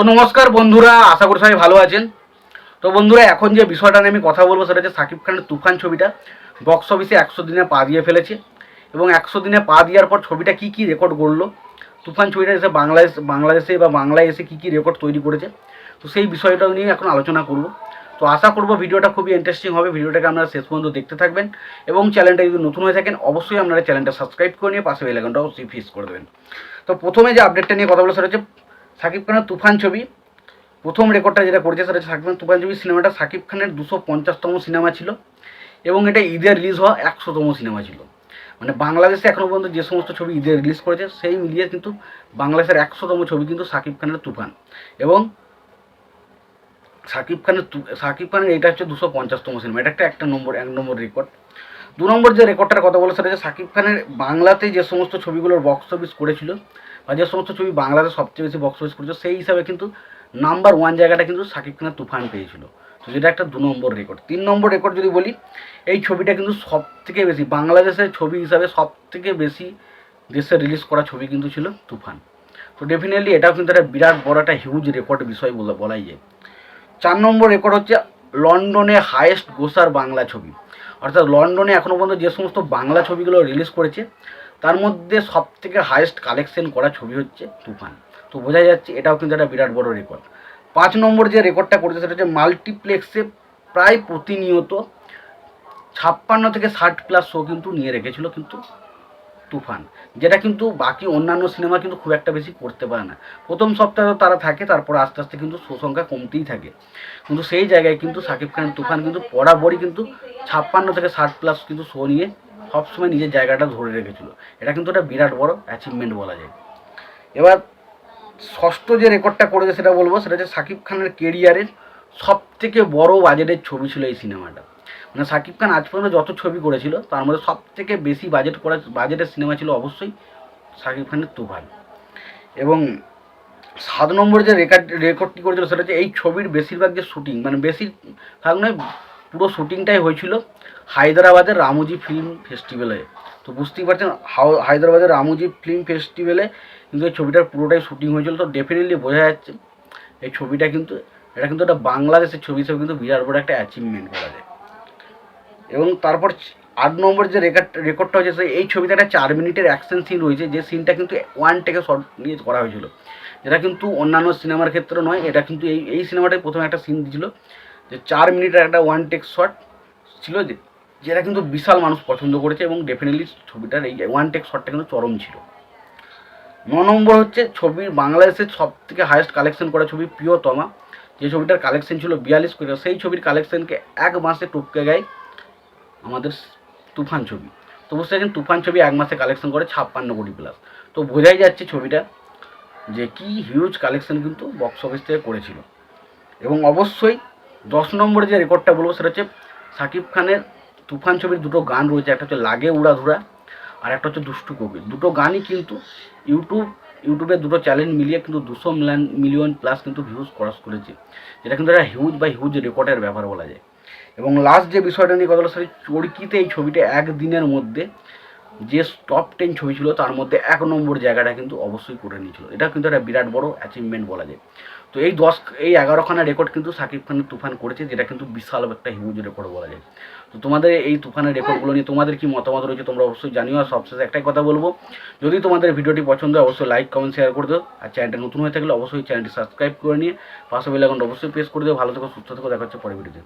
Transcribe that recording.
তো নমস্কার বন্ধুরা, আশা করি সবাই ভালো আছেন। তো বন্ধুরা, এখন যে বিষয়টা নিয়ে আমি কথা বলব সেটা হচ্ছে সাকিব খানের তুফান ছবিটা। বক্স অফিসে একশো দিনে পা দিয়ে ফেলেছে এবং একশো দিনে পা দেওয়ার পর ছবিটা কি কি রেকর্ড করল তুফান ছবিটা এসে বাংলাদেশ, বাংলাদেশে বা বাংলায় এসে কি কি রেকর্ড তৈরি করেছে, তো সেই বিষয়টা নিয়ে এখন আলোচনা করব। তো আশা করব ভিডিওটা খুবই ইন্টারেস্টিং হবে, ভিডিওটাকে আপনারা শেষ পর্যন্ত দেখতে থাকবেন এবং চ্যানেলটা যদি নতুন হয়ে থাকেন, অবশ্যই আপনারা চ্যানেলটা সাবস্ক্রাইব করে নিয়ে পাশে অবশ্যই ফিস করে দেবেন। তো প্রথমে যে আপডেটটা নিয়ে কথা বলা সেটা হচ্ছে সাকিব খানের তুফান ছবি। প্রথম রেকর্ডটা যেটা করেছে সেটা সাকিব খান তুফান ছবি। সিনেমাটা সাকিব খানের দুশো পঞ্চাশতম সিনেমা ছিল এবং এটা ঈদে রিলিজ হওয়া একশোতম সিনেমা ছিল। মানে বাংলাদেশে এখনও পর্যন্ত যে সমস্ত ছবি ঈদে রিলিজ করেছে, সেই মিলিয়ে কিন্তু বাংলাদেশের একশোতম ছবি কিন্তু সাকিব খানের তুফান। এবং সাকিব খানের সাকিব খানের এটা হচ্ছে দুশো পঞ্চাশতম সিনেমা। এটা একটা একটা নম্বর, এক নম্বর রেকর্ড। দু নম্বর যে রেকর্ডটার কথা বলে সেটা হচ্ছে সাকিব খানের বাংলাতে যে সমস্ত ছবিগুলোর বক্স অফিস করেছিল বা যে সমস্ত ছবি বাংলাতে সবচেয়ে বেশি বক্স অফিস করেছিল সেই হিসাবে কিন্তু নাম্বার ওয়ান জায়গাটা কিন্তু সাকিব খানের তুফান পেয়েছিল। তো যেটা একটা দু নম্বর রেকর্ড তিন নম্বর রেকর্ড যদি বলি, এই ছবিটা কিন্তু সব থেকে বেশি, বাংলাদেশের ছবি হিসাবে সব থেকে বেশি দেশে রিলিজ করা ছবি কিন্তু ছিল তুফান। তো ডেফিনেটলি এটাও কিন্তু একটা বিরাট বড় একটা হিউজ রেকর্ড বিষয় বলে বলাই যায়। চার নম্বর রেকর্ড হচ্ছে লন্ডনে হায়েস্ট গোসার বাংলা ছবি। অর্থাৎ লন্ডনে এখনও পর্যন্ত যে সমস্ত বাংলা ছবিগুলো রিলিজ করেছে তার মধ্যে সব থেকে হায়েস্ট কালেকশন করা ছবি হচ্ছে তুফান। তো বোঝা যাচ্ছে এটাও কিন্তু একটা বিরাট বড় রেকর্ড পাঁচ নম্বর যে রেকর্ডটা করেছে সেটা হচ্ছে মাল্টিপ্লেক্সে প্রায় প্রতিনিয়ত ছাপ্পান্ন থেকে ষাট প্লাস শো কিন্তু নিয়ে রেখেছিল কিন্তু তুফান, যেটা কিন্তু বাকি অন্যান্য সিনেমা কিন্তু খুব একটা বেশি করতে পারে না। প্রথম সপ্তাহে তারা থাকে, তারপর আস্তে আস্তে কিন্তু শো সংখ্যা কমতেই থাকে। কিন্তু সেই জায়গায় কিন্তু সাকিব খানের তুফান কিন্তু বরাবরই কিন্তু ছাপ্পান্ন থেকে ষাট প্লাস কিন্তু শো নিয়ে সবসময় নিজের জায়গাটা ধরে রেখেছিল। এটা কিন্তু একটা বিরাট বড় অ্যাচিভমেন্ট বলা যায়। এবার ষষ্ঠ যে রেকর্ডটা করেছে সেটা বলব, সেটা হচ্ছে সাকিব খানের কেরিয়ারের সব থেকে বড় বাজেটের ছবি ছিল এই সিনেমাটা। মানে সাকিব খান আজ পর্যন্ত যত ছবি করেছিল, তার মধ্যে সব থেকে বেশি বাজেট করা বাজেটের সিনেমা ছিল অবশ্যই সাকিব খানের তুফান। এবং সাত নম্বর যে রেকর্ড রেকর্ডটি করেছিল, সেটা হচ্ছে এই ছবির বেশিরভাগ যে শুটিং মানে বেশিরভাগ নয়, পুরো শুটিংটাই হয়েছিল হায়দ্রাবাদের রামুজি ফিল্ম ফেস্টিভ্যালে। তো বুঝতেই পারছেন হায়দ্রাবাদের রামুজি ফিল্ম ফেস্টিভ্যালে কিন্তু এই ছবিটার পুরোটাই শুটিং হয়েছিল। তো ডেফিনেটলি বোঝা যাচ্ছে এই ছবিটা কিন্তু, এটা কিন্তু একটা বাংলাদেশের ছবি হিসেবে কিন্তু বিরাট বড় একটা অ্যাচিভমেন্ট বলা যায়। এবং তারপর আট নম্বর যে রেকর্ড রেকর্ডটা হয়েছে সে এই ছবিতে একটা চার মিনিটের অ্যাকশন সিন রয়েছে, যে সিনটা কিন্তু ওয়ান টেকে শর্ট নিয়ে করা হয়েছিল। যেটা কিন্তু অন্যান্য সিনেমার ক্ষেত্রে নয়, এটা কিন্তু এই এই সিনেমাটায় প্রথমে একটা সিন দিয়েছিল, যে চার মিনিটের একটা ওয়ান টেক শট ছিল যে যেটা কিন্তু বিশাল মানুষ পছন্দ করেছে এবং ডেফিনেটলি ছবিটার এই ওয়ান টেক শটটা কিন্তু চরম ছিল। ন নম্বর হচ্ছে ছবির বাংলাদেশের সব থেকে হায়েস্ট কালেকশন করা ছবি প্রিয়তমা। যে ছবিটার কালেকশন ছিল বিয়াল্লিশ কোটি সেই ছবির কালেকশনকে এক মাসে টপকে গায় আমাদের তুফান ছবি। তো বুঝতে পারছেন তুফান ছবি এক মাসে কালেকশন করে ছাপ্পান্ন কোটি প্লাস তো বোঝাই যাচ্ছে ছবিটা যে কি হিউজ কালেকশন কিন্তু বক্স অফিস থেকে করেছিল। এবং অবশ্যই দশ নম্বরে যে রেকর্ডটা বলব সেটা হচ্ছে সাকিব খানের তুফান ছবির দুটো গান রয়েছে, একটা হচ্ছে লাগে উড়াধুরা আর একটা হচ্ছে দুষ্টু কবির দুটো গানই কিন্তু ইউটিউব, ইউটিউবে দুটো চ্যানেল মিলিয়ে কিন্তু দুশো মিলিয়ন মিলিয়ন প্লাস কিন্তু ভিউজ ক্রস করেছে, যেটা কিন্তু একটা হিউজ বা হিউজ রেকর্ডের ব্যাপার বলা যায়। এবং লাস্ট যে বিষয়টা নিয়ে কথা বলা সেটা চরকিতে এই ছবিটা একদিনের মধ্যে যে টপ টেন ছবি ছিল তার মধ্যে এক নম্বর জায়গাটা কিন্তু অবশ্যই করে নিয়েছিল। এটা কিন্তু একটা বিরাট বড় অ্যাচিভমেন্ট বলা যায়। তো এই দশ, এই এগারোখানা রেকর্ড কিন্তু সাকিব খানের তুফান করেছে, যেটা কিন্তু বিশাল একটা হিউজ রেকর্ড বলা যায়। তো তোমাদের এই তুফানের রেকর্ডগুলো নিয়ে তোমাদের কি মতামত রয়েছে তোমরা অবশ্যই জানিও। আর সবশেষে একটাই কথা বলব, যদি তোমাদের ভিডিওটি পছন্দ হয়, অবশ্যই লাইক কমেন্ট শেয়ার করে দিও। আর চ্যানেলটা নতুন হয়ে থাকলে অবশ্যই চ্যানেলটি সাবস্ক্রাইব করে নিয়ে পাশে বেল অবশ্যই প্রেস করে দিও। ভালো থেকো, সুস্থ থেকো, দেখা হচ্ছে পরে ভিডিওতে